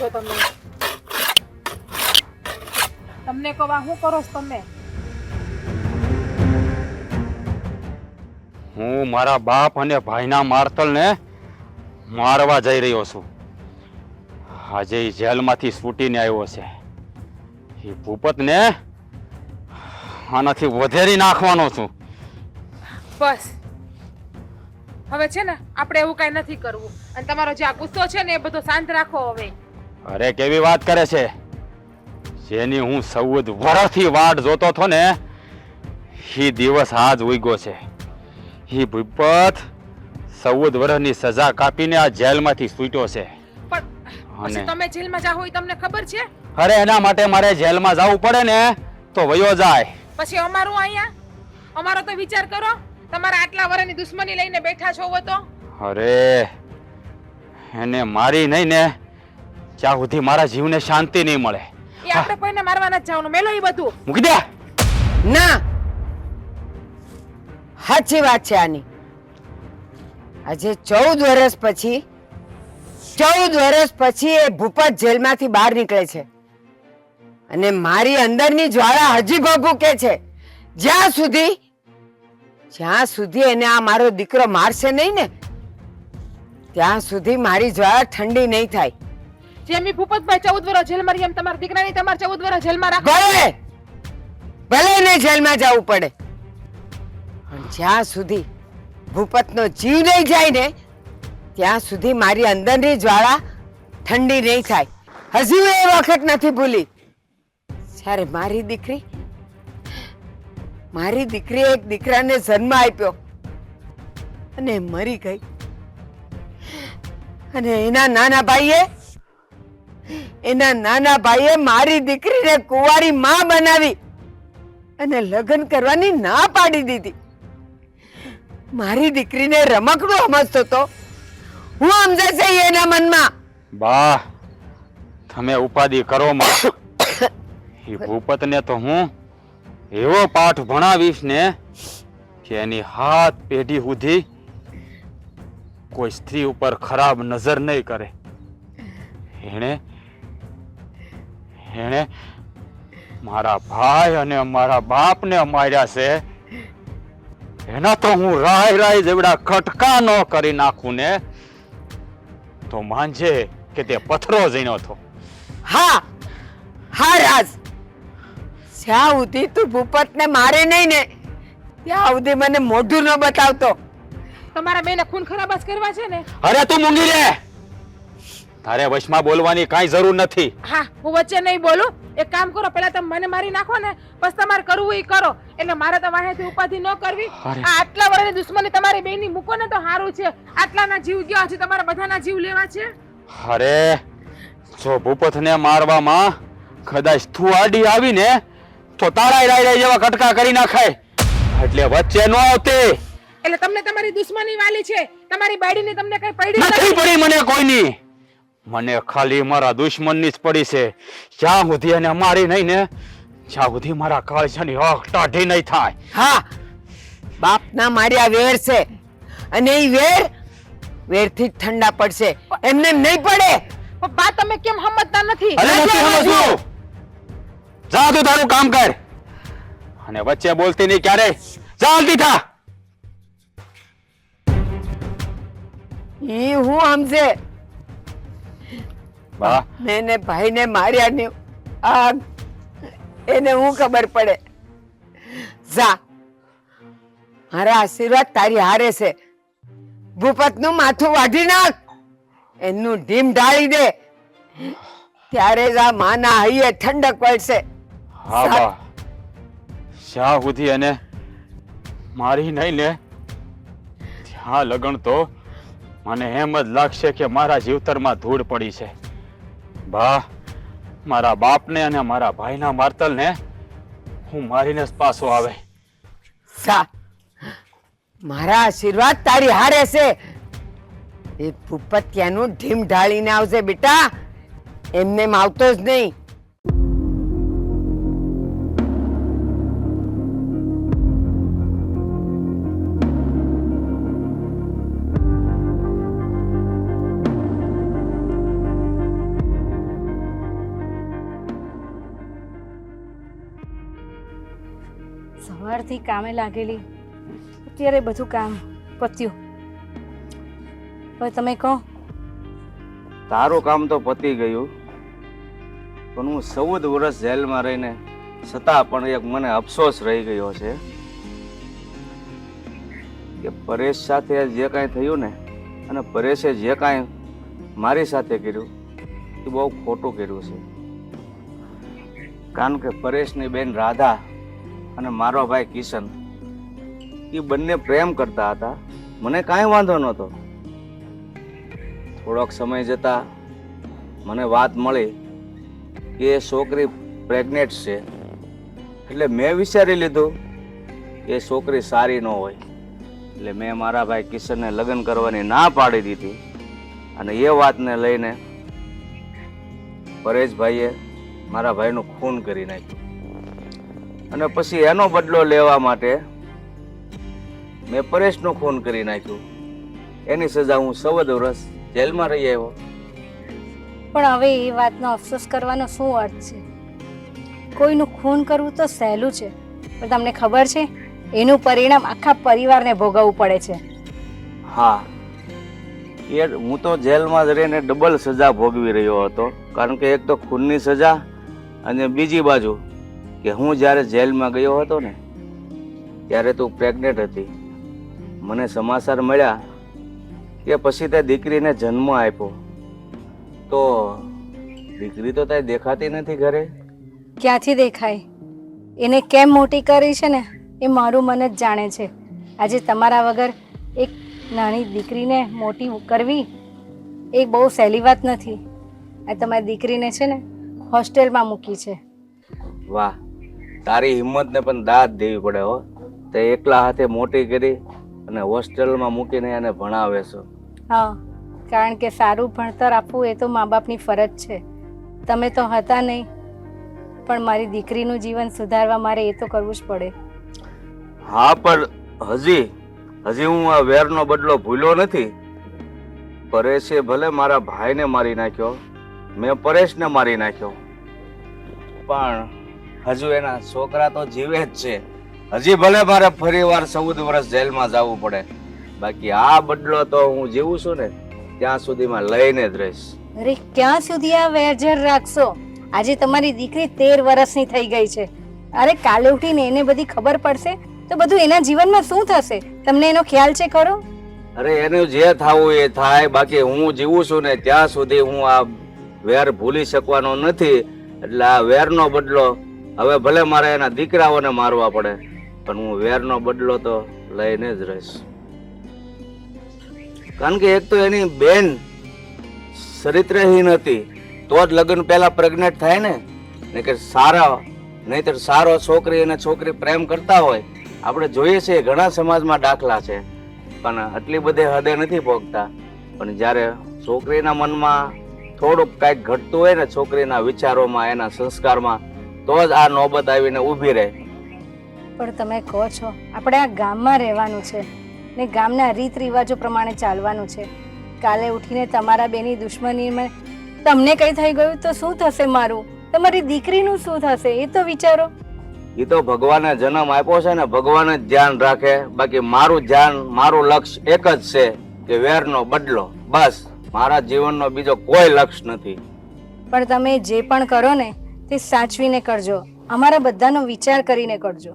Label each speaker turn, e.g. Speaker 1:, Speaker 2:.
Speaker 1: છો તમે? તમને કહો શું કરો છો તમે?
Speaker 2: હું મારા બાપ અને ભાઈના મારતલને મારવા જઈ રહ્યો છું. આજે જેલમાંથી છૂટીને આવ્યો છે. એ ભૂપતને આનાથી વધેરી નાખવાનો છું.
Speaker 1: બસ. હવે છે ને આપણે એવું કાંઈ નથી કરવું. અને તમારો જે આ ગુસ્સો છે ને એ બધો શાંત રાખો હવે.
Speaker 2: અરે કેવી વાત કરે છે? જેની હું સૌદ વર્ષથી વાટ જોતો હતો ને એ દિવસ આજ ઉગ્યો છે. એ ભૂપત સૌદ વર્ષની સજા કાપીને આ જેલમાંથી છૂટ્યો છે.
Speaker 1: પણ
Speaker 2: અને-
Speaker 1: તમે જેલમાં જાઓ એ તમને ખબર છે?
Speaker 2: અરે એના માટે મારે જેલમાં જવું પડે ને તો વયો જાય.
Speaker 1: પછી અમારું અહીંયા? અમારો તો વિચાર કરો તમારા આટલા વર્ષની દુશ્મની લઈને બેઠા છો તો.
Speaker 2: અરે એને મારી નહીં ને ત્યાં સુધી મારા જીવને શાંતિ નહીં મળે.
Speaker 1: એ આપણે કોઈને મારવા નથી જવાનું. મેલો એ બધું.
Speaker 2: મૂકી દે.
Speaker 3: ના. સાચી વાત છે આની. આજે ચૌદ વર્ષ પછી ચૌદ વર્ષ પછી એ ભૂપત જેલમાંથી બહાર નીકળે છે. અને મારી અંદરની જ્વાળા હજી ભભૂકે છે. જ્યાં સુધી જ્યાં સુધી એને આ મારો દીકરો મારશે નહીં ને ત્યાં સુધી મારી જ્વાળા ઠંડી નહીં થાય.
Speaker 1: જેમ ભૂપતભાઈ ચૌદ વર્ષ જેલમાં રહી, એમ તમારા દીકરાની તમારે ચૌદ વર્ષ જેલમાં રાખો.
Speaker 3: ભલે ભલે એને જેલમાં જવું પડે. પણ જ્યાં સુધી ભૂપતનો જીવ નહીં જાય ને, ત્યાં સુધી મારી અંદરની જ્વાળા ઠંડી નહીં થાય. હજી એ વખત નથી ભૂલી. જ્યારે મારી દીકરી મારી દીકરી એક દીકરાને જન્મ આપ્યો અને મરી ગઈ. અને એના નાના ભાઈએ એના નાના ભાઈએ મારી દીકરીને કુંવારી માં બનાવી અને લગ્ન કરવાની ના પાડી દીધી. મારી દીકરીને રમકડું સમજતો તો? હું સમજાશે એના મનમાં?
Speaker 2: બા, તમે ઉપાધિ કરો માં. એ ભૂપતને તો હું એવો પાઠ ભણાવીશ ને કે એની હાથ પેઢી સુધી કોઈ સ્ત્રી ઉપર ખરાબ નજર નહીં કરે. એણે એણે મારા ભાઈ અને મારા બાપને માર્યા છે. એના તો હું રાય રાય જેવડા ખટકા ન કરી નાખું ને તો માનજે કે તે પથરો જઈનો હતો
Speaker 3: હા હા રાજ. જ્યાં સુધી તું ભૂપતને મારે નહીં ને ત્યાં સુધી મને મોઢું ન બતાવતો.
Speaker 1: તમારા બેને ખૂન ખરાબ જ કરવા છે ને.
Speaker 2: અરે તું મૂંગી રે. તારે વશમાં બોલવાની કાંઈ જરૂર નથી.
Speaker 1: હા હું વચ્ચે નહીં બોલું. એક કામ કરો પહેલા તમે મને મારી નાખો ને પછી તમારે કરવું એ કરો. એટલે મારે તો વાહેથી ઉપાધિ ન કરવી. આ આટલા વર્ષની દુશ્મની તમારી બેની મૂકો ને તો સારું છે. આટલાના જીવ ગયા છે તમારા બધાના જીવ લેવા છે?
Speaker 2: અરે જો ભૂપતને મારવામાં કદાચ તું આડી આવી ને તો તારા રાય જેવા કટકા કરી નાખાય. એટલે વચ્ચે ન આવતી.
Speaker 1: એટલે તમને તમારી દુશ્મની વાલી છે. તમારી બાયડીની તમને કઈ પડી
Speaker 2: નથી. પડી મને કોઈની. મને ખાલી મારા દુશ્મનની જ પડી છે. જ્યાં સુધી એને મારી નહીં ને જ્યાં સુધી મારા કાળજાની હક ટાઢી નહીં થાય.
Speaker 3: હા બાપના માર્યા વેર છે. અને એ વેર વેરથી જ ઠંડા પડશે. એમને નહીં પડે.
Speaker 1: બા તમે કેમ સમજતા નથી?
Speaker 2: અરે નથી સમજવું. જા તું તારું કામ કર. અને વચ્ચે બોલતી નહીં ક્યારે. ચાલતી થા.
Speaker 3: ઈ હું સમજે?
Speaker 2: બા
Speaker 3: મેને ભાઈને માર્યા ને આ એને હું ખબર પડે. જા. મારા આશીર્વાદ તારી હારે છે. ભૂપતનું માથું વાઢી નાખ. એનું ઢીમ ઢાળી દે. ત્યારે જ આ માના હૈયે ઠંડક પડશે
Speaker 2: હા બા. શા સુધી એને મારી નહીં ને ત્યાં લગણ તો મને એમ જ લાગશે કે મારા જીવતરમાં ધૂળ પડી છે. બા મારા બાપને અને મારા ભાઈના મારતલને હું મારીને જ પાછો આવે.
Speaker 3: સા, મારા આશીર્વાદ તારી હારે છે. એ ભૂપત્યાનું ઢીમ ઢાળીને આવશે બેટા. એમને એમ આવતો જ નહીં.
Speaker 4: સવારથી કામે લાગેલી. અત્યારે બધું કામ પત્યું. હવે તમે કહો.
Speaker 5: તારું કામ તો પતી ગયું. પણ હું ચૌદ વર્ષ જેલમાં રહીને છતાં પણ એક મને અફસોસ રહી ગયો છે. કે પરેશ સાથે જે કાંઈ થયું ને, અને પરેશે જે કાંઈ મારી સાથે કર્યું, એ બહુ ખોટું કર્યું છે. કારણ કે પરેશની બેન રાધા અને મારો ભાઈ કિશન એ બંને પ્રેમ કરતા હતા. મને કાંઈ વાંધો નહોતો. થોડોક સમય જતા મને વાત મળી કે એ છોકરી પ્રેગ્નેન્ટ છે. એટલે મેં વિચારી લીધું એ છોકરી સારી ન હોય. એટલે મેં મારા ભાઈ કિશનને લગ્ન કરવાની ના પાડી દીધી. અને એ વાતને લઈને પરેશભાઈએ મારા ભાઈનું ખૂન કરી નાખ્યું. અને પછી એનો બદલો લેવા માટે મેં પરેશનું ખૂન કરી નાખ્યું. એની સજા હું સવદ વર્ષ જેલમાં રહી આવ્યો.
Speaker 4: પણ હવે એ વાતનો અફસોસ કરવાનો શું અર્થ છે? કોઈનું ખૂન કરવું તો સહેલું છે પણ તમને ખબર છે એનું પરિણામ આખા પરિવારને ભોગવવું પડે છે.
Speaker 5: હા એ હું તો જેલમાં જ રહીને ડબલ સજા ભોગવી રહ્યો હતો કારણ કે એક તો ખૂનની સજા અને બીજી બાજુ કે હું જ્યારે જેલમાં ગયો હતો ને ત્યારે તું પ્રેગ્નેન્ટ હતી. મને સમાચાર મળ્યા કે પછી તે દીકરીને જન્મ આપ્યો. તો દીકરી તો તારી દેખાતી નથી ઘરે?
Speaker 4: ક્યાંથી દેખાય? એને કેમ મોટી કરી છે ને એ મારું મન જ જાણે છે. આજે તમારા વગર એક નાની દીકરીને મોટી કરવી એ બહુ સહેલી વાત નથી. આ તમારી દીકરીને છે ને હોસ્ટેલમાં મૂકી છે.
Speaker 5: વાહ. તારી હિંમતને પણ દાદ દેવી પડે હો. તે એકલા હાથે મોટી કરી અને હોસ્ટેલમાં મૂકીને એને ભણાવે છો.
Speaker 4: હા કારણ કે સારું ભણતર આપવું એ તો મા બાપની ફરજ છે. તમે તો હતા નહીં પણ મારી દીકરીનું જીવન સુધારવા મારે એ તો કરવું જ પડે.
Speaker 5: હા પણ હજી હજી હું આ વેરનો બદલો ભૂલ્યો નથી. પરેશે ભલે મારા ભાઈને મારી નાખ્યો મેં પરેશને મારી નાખ્યો. પણ હજુ એના છોકરા તો જીવે જ છે. હજી ભલે મારે ફરીવાર ચૌદ વર્ષ જેલમાં જવું પડે. બાકી આ બદલો તો હું જીવું છું ને ત્યાં સુધીમાં લઈને જ રહીશ.
Speaker 4: અરે ક્યાં સુધી આ વેજર રાખશો? આજે તમારી દીકરી તેર વર્ષની થઈ ગઈ છે. અરે કાલે ઉઠીને એને બધી ખબર પડશે? તો બધું એના જીવનમાં શું થશે? તમને એનો ખ્યાલ છે ખરો?
Speaker 5: અરે એનું જે થવું એ થાય. બાકી હું જીવું છું ને ત્યાં સુધી હું આ વેર ભૂલી શકવાનો નથી. એટલે આ વેરનો બદલો હવે ભલે મારે એના દીકરાઓને મારવા પડે, પણ હું વેરનો બદલો તો લઈને જ રહીશ. કારણ કે એક તો એની બેન ચરિત્રહીન હતી, તો જ લગ્ન પહેલા પ્રેગ્નેન્ટ થાય ને? ને કે સારા, નહીતર સારો છોકરી અને છોકરી પ્રેમ કરતા હોય. આપણે જોઈએ છીએ ઘણા સમાજમાં દાખલા છે, પણ આટલી બધી હદે નથી પહોંચતા પણ જ્યારે છોકરીના મનમાં થોડુંક કાંઈક ઘટતું હોય ને છોકરીના વિચારોમાં, એના સંસ્કારમાં તો જ આ નોબત આવીને ઊભી રહે.
Speaker 4: પણ તમે કહો છો આપણે આ ગામમાં રહેવાનું છે ને ગામના રીત રિવાજો પ્રમાણે ચાલવાનું છે. કાલે ઉઠીને તમારા બેની દુશ્મનીમાં તમને કંઈ થઈ ગયું તો શું થશે મારું? તમારી દીકરીનું શું થશે એ તો વિચારો.
Speaker 5: એ તો ભગવાને જન્મ આપ્યો છે ને ભગવાન જ ધ્યાન રાખે. બાકી મારું ધ્યાન મારું લક્ષ્ય એક જ છે કે વેરનો બદલો. બસ મારા જીવનનો બીજો કોઈ લક્ષ્ય નથી.
Speaker 4: પણ તમે જે પણ કરો ને તે સાચવીને કરજો. અમારા બધાનો વિચાર કરીને કરજો.